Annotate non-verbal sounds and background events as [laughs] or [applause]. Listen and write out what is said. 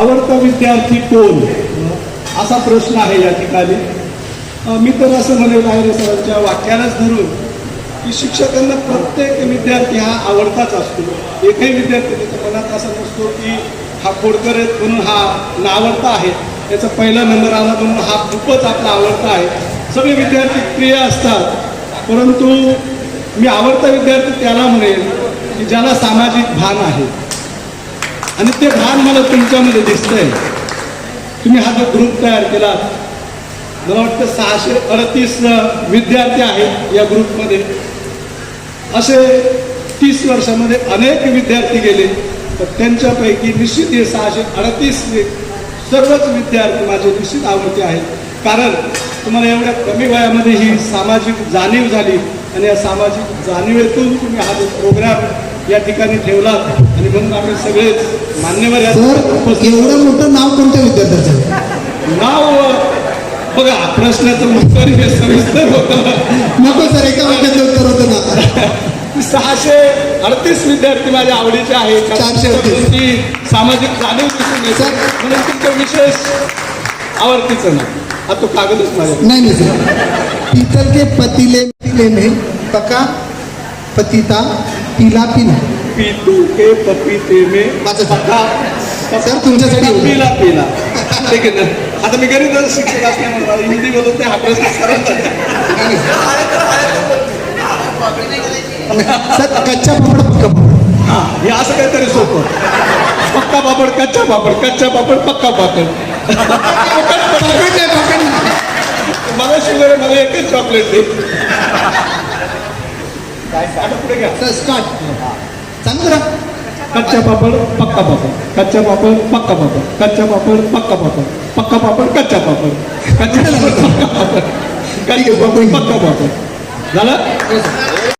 आवडता विद्यार्थी कोण? असा प्रश्न आहे या ठिकाणी. मी तर असं म्हणेल आहे सरांच्या वाक्यालाच धरून की शिक्षकांना प्रत्येक विद्यार्थी हा आवडताच असतो. एकही विद्यार्थी त्याच्या मनात असा नसतो की हा खोडकर आहेत म्हणून हा नावडता आहे. त्याचा पहिला नंबर आला म्हणून हा खूपच आपला आवडता आहे. सगळे विद्यार्थी प्रिय असतात. परंतु मी आवडता विद्यार्थी त्याला म्हणेल की ज्याला सामाजिक भान आहे. आणि ते भान मला तुमच्यामध्ये दिसतंय. तुम्ही हा जो ग्रुप तयार केला मला वाटतं सहाशे अडतीस विद्यार्थी आहेत या ग्रुपमध्ये. असे तीस वर्षामध्ये अनेक विद्यार्थी गेले तर त्यांच्यापैकी निश्चित हे सहाशे अडतीस सर्वच विद्यार्थी माझे निश्चित आवडते आहेत. कारण तुम्हाला एवढ्या कमी वयामध्ये ही सामाजिक जाणीव झाली आणि या सामाजिक जाणीवेतून तुम्ही हा जो प्रोग्राम या ठिकाणी ठेवलात आणि म्हणून आम्ही सगळेच मान्यवर एवढं मोठं नाव कोणत्या विद्यार्थ्याचं? नाव बघा प्रश्नाचं उत्तर हे सविस्तर होतं. नको सर एका वाक्याचं उत्तर होतं ना. सहाशे अडतीस विद्यार्थी माझ्या आवडीचे आहेत. चारशे अडतीस. सामाजिक जाणीव दिसून येते. सर. म्हणून तुमचं विशेष आवडतीचं ना हा तो कागदच माझ्या. नहीं नहीं सर. पीतल के पतीले पका पतिता पीला पीला. पीतू के पपीते में. पका सर, तुमच्यासाठी. पिला पिला ठीक आहे आता मी गरीब शिक्षक असल्यामुळे मला हिंदी बोलत नाही. हा प्रश्न सरळ सर कच्चा पापड पक्का पापड. हा हे असं काहीतरी सोपं. पक्का पापड कच्चा पापड कच्चा पापड पक्का पापड. [laughs] पकड मला शुगर मला एकच चॉकलेट दे काय आता पुढे घ्या सर स्टार्ट सांग जरा कच्चा पापड पक्का पापड. कच्चा पापड पक्का पापड. कच्चा पापड पक्का पापड. पक्का पापड कच्चा पापड. कच्चा पापड पक्का पापड. कच्चा पापड पक्का पापड. झालं?